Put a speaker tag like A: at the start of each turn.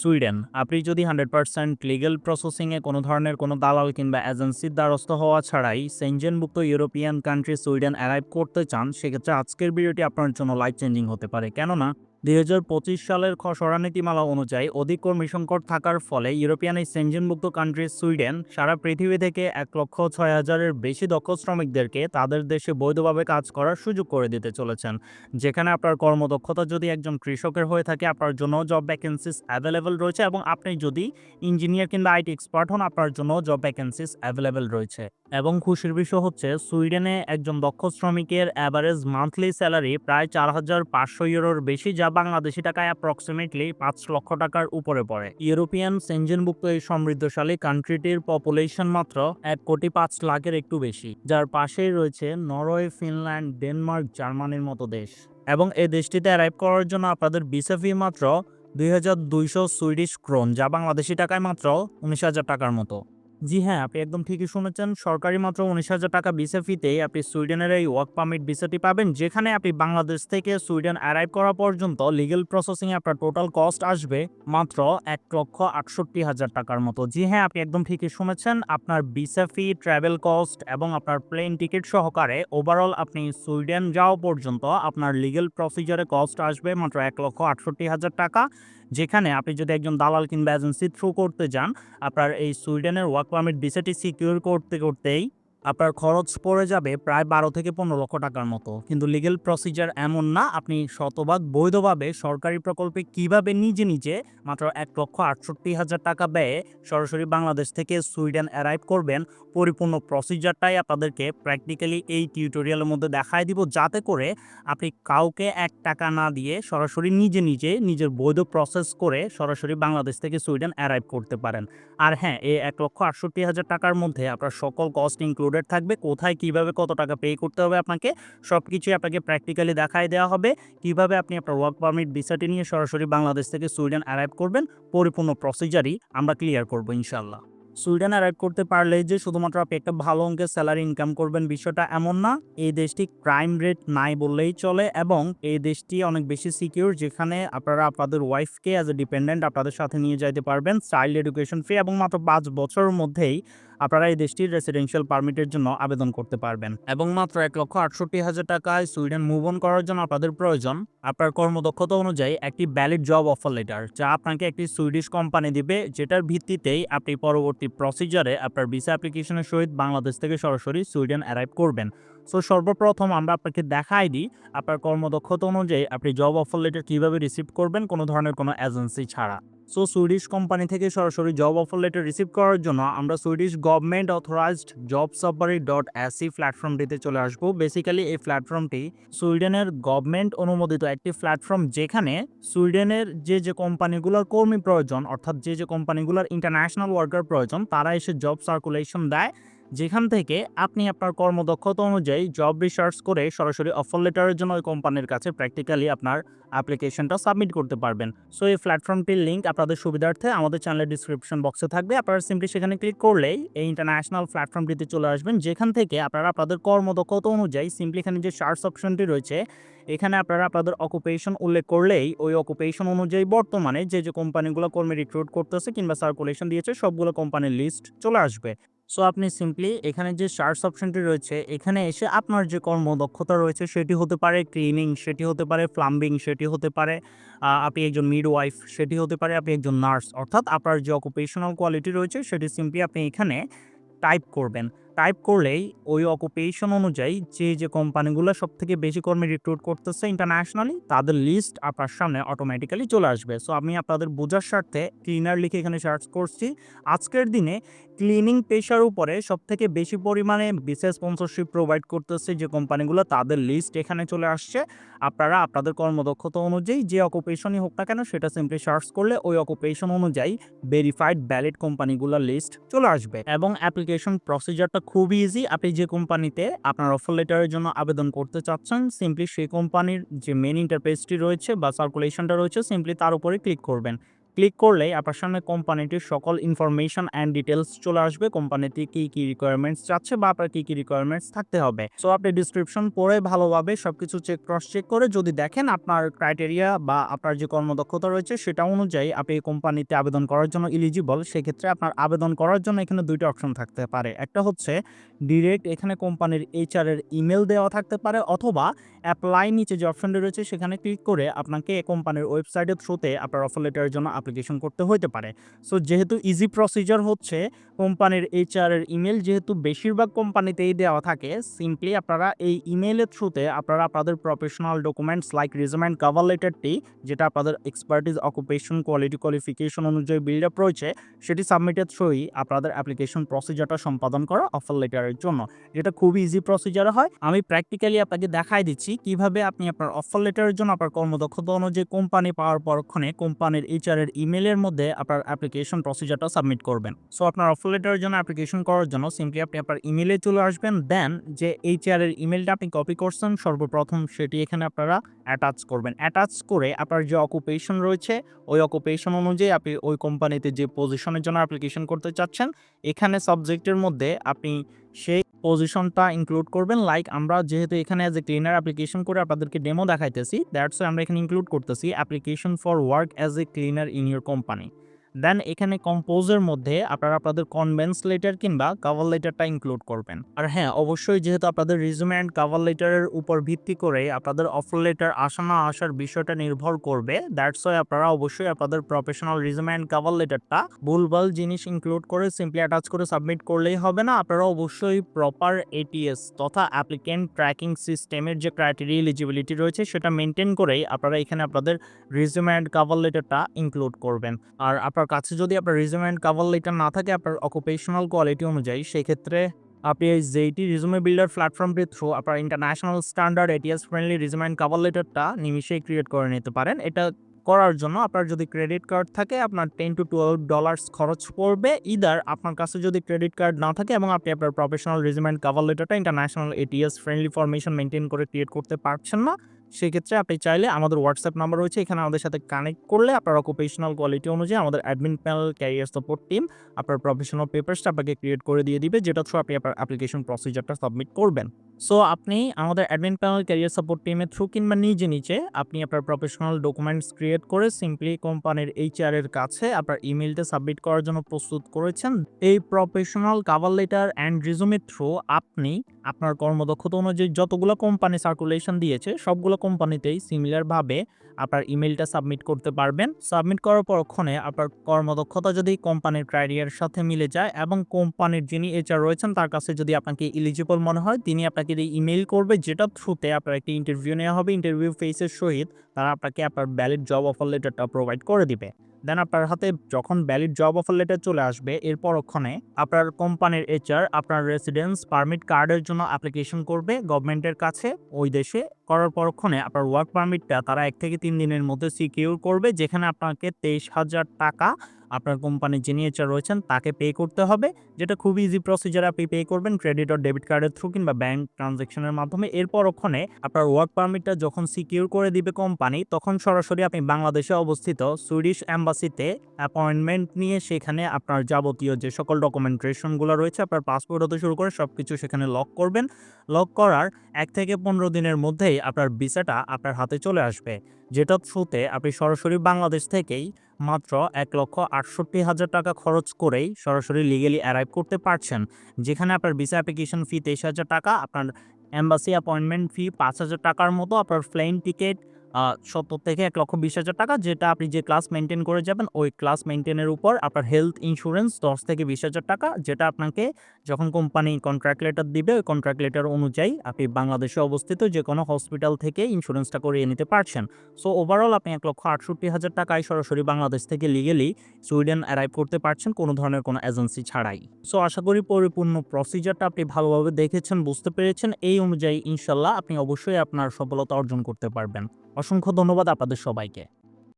A: Sweden. আপনি যদি hundred percent legal প্রসেসিংয়ে কোনো ধরনের কোনো দালাল কিংবা এজেন্সির দ্বারস্থ হওয়া ছাড়াই সেনজেনভুক্ত ইউরোপিয়ান কান্ট্রি সুইডেন অ্যারাইভ করতে চান, সেক্ষেত্রে আজকের ভিডিওটি আপনার জন্য লাইফ চেঞ্জিং হতে পারে। কেননা দুই হাজার পঁচিশ সালের খসড়া নীতিমালা অনুযায়ী অধিক কর্মী সংকট থাকার ফলে ইউরোপিয়ান এই সেনজেনভুক্ত কান্ট্রি সুইডেন সারা পৃথিবী থেকে এক লক্ষ ছয় হাজারের বেশি দক্ষ শ্রমিকদেরকে তাদের দেশে বৈধভাবে কাজ করার সুযোগ করে দিতে চলেছেন। যেখানে আপনার কর্মদক্ষতা যদি একজন কৃষকের হয়ে থাকে, আপনার জন্য জব ভ্যাকেন্সিস অ্যাভেলেবেল রয়েছে এবং আপনি যদি ইঞ্জিনিয়ার কিংবা আইটি এক্সপার্ট হন, আপনার জন্য জব ভ্যাকেন্সিস অ্যাভেলেবেল রয়েছে। এবং খুশির বিষয় হচ্ছে, সুইডেনে একজন দক্ষ শ্রমিকের অ্যাভারেজ মান্থলি স্যালারি প্রায় চার হাজার পাঁচশো ইউরোর বেশি, যা বাংলাদেশি টাকায় অ্যাপ্রক্সিমেটলি পাঁচ লক্ষ টাকার উপরে পড়ে। ইউরোপিয়ান সেঞ্জেনভুক্ত এই সমৃদ্ধশালী কান্ট্রিটির পপুলেশন মাত্র এক কোটি পাঁচ লাখের একটু বেশি, যার পাশেই রয়েছে নরওয়ে, ফিনল্যান্ড, ডেনমার্ক, জার্মানির মতো দেশ। এবং এই দেশটিতে অ্যারাইভ করার জন্য আপনাদের ভিসা ফি মাত্র দুই হাজার দুইশো সুইডিশ ক্রোন, যা বাংলাদেশি টাকায় মাত্র উনিশ হাজার টাকার মতো। জি হ্যাঁ আপনি একদম ঠিকই শুনেছেন। সরকারি মাত্র উনিশ হাজার টাকা ভিসা ফিতেই আপনি সুইডেনের এই ওয়ার্ক পারমিট ভিসাটি পাবেন, যেখানে আপনি বাংলাদেশ থেকে সুইডেন অ্যারাইভ করা পর্যন্ত লিগেল প্রসেসিংয়ে আপনার টোটাল কস্ট আসবে মাত্র এক লক্ষ আটষট্টি হাজার টাকার মতো। জি হ্যাঁ আপনি একদম ঠিকই শুনেছেন, আপনার ভিসা ফি ট্রাভেল কস্ট এবং আপনার প্লেন টিকিট সহকারে ওভারঅল আপনি সুইডেন যাওয়া পর্যন্ত আপনার লিগেল প্রসিজারে কস্ট আসবে মাত্র এক লক্ষ আটষট্টি হাজার টাকা, যেখানে আপনি যদি একজন দালাল কিংবা এজেন্সি থ্রু করতে যান, আপনার এই সুইডেনের ওয়ার্ক পারমিট বিষয়টি সিকিউর করতে করতেই আপনার খরচ পড়ে যাবে প্রায় বারো থেকে পনেরো লক্ষ টাকার মতো। কিন্তু লিগেল প্রসিজার এমন না, আপনি শতভাগ বৈধভাবে সরকারি প্রকল্পে কীভাবে নিজে নিজে মাত্র এক লক্ষ আটষট্টি হাজার টাকা ব্যয়ে সরাসরি বাংলাদেশ থেকে সুইডেন অ্যারাইভ করবেন, পরিপূর্ণ প্রসিজারটাই আপনাদেরকে প্র্যাকটিক্যালি এই টিউটোরিয়ালের মধ্যে দেখায় দিব, যাতে করে আপনি কাউকে এক টাকা না দিয়ে সরাসরি নিজে নিজে নিজের বৈধ প্রসেস করে সরাসরি বাংলাদেশ থেকে সুইডেন অ্যারাইভ করতে পারেন। আর হ্যাঁ এই এক লক্ষ আটষট্টি হাজার টাকার মধ্যে আপনার সকল কস্ট ইনক্লুডেড থাকবে, কোথায় কীভাবে কত টাকা পে করতে হবে আপনাকে সব কিছুই আপনাকে প্র্যাকটিক্যালি দেখায় দেওয়া হবে। কীভাবে আপনি আপনার ওয়ার্ক পারমিট ভিসাটি নিয়ে সরাসরি বাংলাদেশ থেকে সুইডেন অ্যারাইভ করবেন, পরিপূর্ণ প্রসিজারই আমরা ক্লিয়ার করব ইনশাল্লাহ সুইডেন অ্যারাইভ করতে পারলে যে শুধুমাত্র আপনি একটা ভালো অঙ্কের স্যালারি ইনকাম করবেন বিষয়টা এমন না, এই দেশটি ক্রাইম রেট নাই বললেই চলে এবং এই দেশটি অনেক বেশি সিকিউর যেখানে আপনারা আপনাদের ওয়াইফকে অ্যাজ এ ডিপেন্ডেন্ট আপনাদের সাথে নিয়ে যাইতে পারবেন চাইল্ড এডুকেশন ফ্রি এবং মাত্র পাঁচ বছরের মধ্যেই আপনারা এই দেশটির রেসিডেন্সিয়াল পারমিটের জন্য আবেদন করতে পারবেন। এবং মাত্র এক লক্ষ আটষট্টি হাজার টাকায় সুইডেন মুভ অন করার জন্য আপনাদের প্রয়োজন। আপনার কর্মদক্ষতা অনুযায়ী একটি ভ্যালিড জব অফার লেটার যা আপনাকে একটি সুইডিশ কোম্পানি দিবে, যেটার ভিত্তিতেই আপনি পরবর্তী প্রসিজারে আপনার ভিসা অ্যাপ্লিকেশনের সহিত বাংলাদেশ থেকে সরাসরি সুইডেন অ্যারাইভ করবেন। সো সর্বপ্রথম আমরা আপনাকে দেখাই দিই আপনার কর্মদক্ষতা অনুযায়ী আপনি জব অফার লেটার কীভাবে রিসিভ করবেন, কোনো ধরনের কোনো এজেন্সি ছাড়া। সো সুইডিশ কোম্পানি থেকে সরাসরি জব অফার লেটার রিসিভ করার জন্য আমরা Swedish government authorized job safari dot A প্ল্যাটফর্মটিতে চলে আসব। বেসিক্যালি এই প্ল্যাটফর্মটি সুইডেনের গভর্নমেন্ট অনুমোদিত একটি প্ল্যাটফর্ম যেখানে সুইডেনের যে যে কোম্পানিগুলোর কর্মী প্রয়োজন, অর্থাৎ যে যে কোম্পানিগুলোর ইন্টারন্যাশনাল ওয়ার্কার প্রয়োজন, তারা এসে জব সার্কুলেশন দেয়। যেখান থেকে আপনি আপনার কর্মদক্ষতা অনুযায়ী জব রিসার্চ করে সরাসরি অফার লেটারের জন্য ওই কোম্পানির কাছে প্র্যাকটিক্যালি আপনার অ্যাপ্লিকেশনটা সাবমিট করতে পারবেন। সো এই প্ল্যাটফর্মটির লিঙ্ক আপনাদের সুবিধার্থে আমাদের চ্যানেলের ডিসক্রিপশন বক্সে থাকবে। আপনারা সিম্পলি সেখানে ক্লিক করলেই এই ইন্টারন্যাশনাল প্ল্যাটফর্মটিতে চলে আসবেন। যেখান থেকে আপনারা আপনাদের কর্মদক্ষতা অনুযায়ী সিম্পলি এখানে যে সার্চ অপশনটি রয়েছে, এখানে আপনারা আপনাদের অকুপেশন উল্লেখ করলেই ওই অকুপেশন অনুযায়ী বর্তমানে যে যে কোম্পানিগুলো কর্মী রিক্রুট করতেছে কিংবা সার্কুলেশন দিয়েছে, সবগুলো কোম্পানির লিস্ট চলে আসবে। সো আপনি সিম্পলি এখানে যে সার্চ অপশনটি রয়েছে, এখানে এসে আপনার যে কর্মদক্ষতা রয়েছে, সেটি হতে পারে ক্লিনিং সেটি হতে পারে প্লাম্বিং সেটি হতে পারে আপনি একজন মিড ওয়াইফ সেটি হতে পারে আপনি একজন নার্স অর্থাৎ আপনার যে অকুপেশনাল কোয়ালিটি রয়েছে, সেটি সিম্পলি আপনি এখানে টাইপ করবেন। টাইপ করলেই ওই অকুপেশন অনুযায়ী যে যে কোম্পানিগুলো সব থেকে বেশি কর্মী রিক্রুট করতেছে ইন্টারন্যাশনালি তাদের লিস্ট আপনার সামনে অটোমেটিক্যালি চলে আসবে। সো আমি আপনাদের বোঝার স্বার্থে ক্লিনার লিখে এখানে সার্চ করছি। আজকের দিনে ক্লিনিং পেশার উপরে সব থেকে বেশি পরিমাণে বিশেষ স্পন্সরশিপ প্রোভাইড করতেছে যে কোম্পানিগুলো তাদের লিস্ট এখানে চলে আসছে। আপনারা আপনাদের কর্মদক্ষতা অনুযায়ী যে অকুপেশনই হোক না কেন, সেটা সিম্পলি সার্চ করলে ওই অকুপেশন অনুযায়ী ভেরিফাইড ভ্যালিড কোম্পানিগুলোর লিস্ট চলে আসবে। এবং অ্যাপ্লিকেশন প্রসিজারটা খুবই ইজি আপনি যে কোম্পানিতে আপনার অফার লেটারের জন্য আবেদন করতে চাচ্ছেন সিম্পলি সেই কোম্পানির যে মেন ইন্টারপেসটি রয়েছে বা সার্কুলেশনটা রয়েছে সিম্পলি তার উপরে ক্লিক করবেন। ক্লিক করলেই আপনার সামনে কোম্পানিটির সকল ইনফরমেশন অ্যান্ড ডিটেলস চলে আসবে। কোম্পানিটি কী কী রিকোয়ারমেন্টস চাচ্ছে বা আপনার কী কী রিকোয়ারমেন্টস থাকতে হবে। সো আপনি ডিসক্রিপশন পড়ে ভালোভাবে সব কিছু চেক ক্রস চেক করে যদি দেখেন আপনার ক্রাইটেরিয়া বা আপনার যে কর্মদক্ষতা রয়েছে সেটা অনুযায়ী আপনি এই কোম্পানিতে আবেদন করার জন্য ইলিজিবল সেক্ষেত্রে আপনার আবেদন করার জন্য এখানে দুইটা অপশন থাকতে পারে। একটা হচ্ছে ডিরেক্ট এখানে কোম্পানির এইচআর এর ইমেল দেওয়া থাকতে পারে অথবা অ্যাপ্লাই নিচে যে অপশনটি রয়েছে সেখানে ক্লিক করে আপনাকে কোম্পানির ওয়েবসাইটের থ্রুতে আপনার অফার লেটারের জন্য অ্যাপ্লিকেশন করতে হতে পারে। সো যেহেতু ইজি প্রসিজার হচ্ছে, কোম্পানির এইচআর এর ইমেল যেহেতু বেশিরভাগ কোম্পানিতেই দেওয়া থাকে সিম্পলি আপনারা এই ইমেলের থ্রুতে আপনারা আপনাদের professional documents like resume and cover লেটারটি যেটা আপনাদের এক্সপার্টিস অকুপেশন কোয়ালিটি কোয়ালিফিকেশন অনুযায়ী বিল্ড আপ রয়েছে, সেটি সাবমিটেড থ্রুই আপনাদের অ্যাপ্লিকেশন প্রসিজারটা সম্পাদন করা অফার লেটারের জন্য। যেটা খুবই ইজি প্রসিজার হয়। আমি প্র্যাকটিক্যালি আপনাকে দেখাই দিচ্ছি কীভাবে আপনি আপনার অফার লেটারের জন্য আপনার কর্মদক্ষতা অনুযায়ী কোম্পানি পাওয়ার পরক্ষণে কোম্পানির এইচআর এর ইমেলের মধ্যে আপনার অ্যাপ্লিকেশন প্রসিজারটা সাবমিট করবেন। সো আপনার অফার লেটারের জন্য অ্যাপ্লিকেশন করার জন্য সিম্পলি আপনি আপনার ইমেলে চলে আসবেন। দেন যে এইচআর এর ইমেলটা আপনি কপি করছেন, সর্বপ্রথম সেটি এখানে আপনারা অ্যাটাচ করবেন। অ্যাটাচ করে আপনার যে অকুপেশন রয়েছে, ওই অকুপেশন অনুযায়ী আপনি ওই কোম্পানিতে যে পজিশনের জন্য অ্যাপ্লিকেশন করতে চাচ্ছেন, এখানে সাবজেক্টের মধ্যে আপনি সেই পজিশনটা ইনক্লুড করবেন। লাইক আমরা যেহেতু এখানে অ্যাজ এ ক্লিনার অ্যাপ্লিকেশন করে আপনাদেরকে ডেমো দেখাইতেছি দ্যাটস আমরা এখানে ইনক্লুড করতেছি application for work as a cleaner in your company then এখানে কম্পোজের মধ্যে আপনারা আপনাদের কনভেন্স লেটার কিংবা কাভার লেটারটা ইনক্লুড করবেন। আর হ্যাঁ অবশ্যই যেহেতু আপনাদের রিজুমে অ্যান্ড কাভার লেটারের উপর ভিত্তি করে আপনাদের অফার লেটার আসা না আসার বিষয়টা নির্ভর করবে দ্যাটস ওয়াই আপনারা অবশ্যই আপনাদের প্রফেশনাল রিজুমে অ্যান্ড কাভার লেটারটা ভুলভাল জিনিস ইনক্লুড করে সিম্পলি অ্যাটাচ করে সাবমিট করলেই হবে না। আপনারা অবশ্যই প্রপার এটিএস তথা অ্যাপ্লিকেন্ট ট্র্যাকিং সিস্টেমের যে ক্রাইটেরিয়া এলিজিবিলিটি রয়েছে, সেটা মেনটেন করেই আপনারা এখানে আপনাদের রিজুমে অ্যান্ড কাভার লেটারটা ইনক্লুড করবেন। আর আপনার কাছে যদি আপনার রিজুমে অ্যান্ড কাভার লেটার না থাকে আপনার অকুপেশনাল কোয়ালিটি অনুযায়ী, সেক্ষেত্রে আপনি এই যেইটি রিজুমে বিল্ডার প্ল্যাটফর্মটির থ্রু আপনার international standard ATS friendly resume and cover লেটারটা নিমিশেই ক্রিয়েট করে নিতে পারেন। এটা করার জন্য আপনার যদি ক্রেডিট কার্ড থাকে, আপনার টেন টু টুয়েলভ ডলার্স খরচ পড়বে। ইদার আপনার কাছে যদি ক্রেডিট কার্ড না থাকে এবং আপনি আপনার প্রফেশনাল রিজুমে অ্যান্ড কাভার লেটারটা international ATS friendly formation maintain করে ক্রিয়েট করতে পারছেন না সেক্ষেত্রে আপনি চাইলে আমাদের হোয়াটসঅ্যাপ নাম্বার রয়েছে, এখানে আমাদের সাথে কানেক্ট করলে আপনার অকুপেশনাল কোয়ালিটি অনুযায়ী আমাদের admin panel career support team আপনার প্রফেশনাল পেপারসটা আপনাকে ক্রিয়েট করে দিয়ে দিবে, যেটা থ্রু আপনি আপনার অ্যাপ্লিকেশন প্রসিজারটা সাবমিট করবেন। সো আপনি আমাদের অ্যাডমিন প্যানেল ক্যারিয়ার সাপোর্ট টিমের থ্রু কিংবা নিজে নিচে আপনি আপনার প্রফেশনাল ডকুমেন্টস ক্রিয়েট করে সিম্পলি কোম্পানির এইচআর এর কাছে আপনার ইমেলটা সাবমিট করার জন্য প্রস্তুত করেছেন। এই প্রফেশনাল কাভার লেটার অ্যান্ড রিজুমের থ্রু আপনি আপনার কর্মদক্ষতা অনুযায়ী যতগুলো কোম্পানি সার্কুলেশন দিয়েছে, সবগুলো কোম্পানিতেই সিমিলারভাবে আপনার ইমেলটা সাবমিট করতে পারবেন। সাবমিট করার পরক্ষণে আপনার কর্মদক্ষতা যদি কোম্পানির ক্রাইটেরিয়ার সাথে মিলে যায় এবং কোম্পানির যিনি এইচআর রয়েছেন, তার কাছে যদি আপনাকে ইলিজিবল মনে হয়, তিনি আপনাকে ইমেল করবে, যেটা থ্রুতে আপনার একটি ইন্টারভিউ নেওয়া হবে ইন্টারভিউ ফেসের সহিত তারা আপনাকে আপনার ব্যালিড জব অফার লেটারটা প্রোভাইড করে দিবে। দেন আপনার হাতে যখন ভ্যালিড জব অফার লেটার চলে আসবে, এর পরক্ষণে আপনার কোম্পানির এইচআর আপনার রেসিডেন্স পারমিট কার্ডের জন্য অ্যাপ্লিকেশন করবে গভর্নমেন্টের কাছে, ওই দেশে। করার পরক্ষণে আপনার ওয়ার্ক পারমিটটা তারা এক থেকে তিন দিনের মধ্যে সিকিউর করবে, যেখানে আপনাকে তেইশ হাজার টাকা আপনার কোম্পানির যিনি এইচআর রয়েছেন, তাকে পে করতে হবে। যেটা খুবই ইজি প্রসিজার আপনি পে করবেন ক্রেডিট আর ডেবিট কার্ডের থ্রু কিংবা ব্যাংক ট্রানজ্যাকশনের মাধ্যমে। এরপর ওখানে আপনার ওয়ার্ক পারমিটটা যখন সিকিউর করে দিবে কোম্পানি তখন সরাসরি আপনি বাংলাদেশে অবস্থিত সুইডিশ অ্যাম্বাসিতে অ্যাপয়েন্টমেন্ট নিয়ে সেখানে আপনার যাবতীয় যে সকল ডকুমেন্টেশনগুলো রয়েছে, আপনার পাসপোর্ট হতে শুরু করে সব কিছু সেখানে লক করবেন। লক করার এক থেকে পনেরো দিনের মধ্যেই আপনার ভিসাটা আপনার হাতে চলে আসবে। যেটা থ্রুতে আপনি সরাসরি বাংলাদেশ থেকেই মাত্র এক লক্ষ আটষট্টি হাজার টাকা খরচ করেই সরাসরি লিগেলি অ্যারাইভ করতে পারছেন। যেখানে আপনার ভিসা অ্যাপ্লিকেশন ফি তেইশ হাজার টাকা, আপনার অ্যাম্বাসি অ্যাপয়েন্টমেন্ট ফি পাঁচ হাজার টাকার মতো, আপনার প্লেন টিকিট সত্তর থেকে এক লক্ষ বিশ হাজার টাকা, যেটা আপনি যে ক্লাস মেনটেন করে যাবেন, ওই ক্লাস মেনটেনের উপর আপনার হেলথ ইন্স্যুরেন্স দশ থেকে বিশ হাজার টাকা, যেটা আপনাকে যখন কোম্পানি কন্ট্রাক্ট লেটার দিবে, ওই কন্ট্রাক্ট লেটার অনুযায়ী আপনি বাংলাদেশে অবস্থিত যে কোনো হসপিটাল থেকে ইন্স্যুরেন্সটা করিয়ে নিতে পারছেন। সো ওভারঅল আপনি এক লক্ষ আটষট্টি হাজার টাকায় সরাসরি বাংলাদেশ থেকে লিগেলি সুইডেন অ্যারাইভ করতে পারছেন, কোনো ধরনের কোনো এজেন্সি ছাড়াই। সো আশা করি পরিপূর্ণ প্রসিজারটা আপনি ভালোভাবে দেখেছেন, বুঝতে পেরেছেন। এই অনুযায়ী ইনশাল্লাহ আপনি অবশ্যই আপনার সফলতা অর্জন করতে পারবেন। অসংখ্য ধন্যবাদ আপনাদের সবাইকে।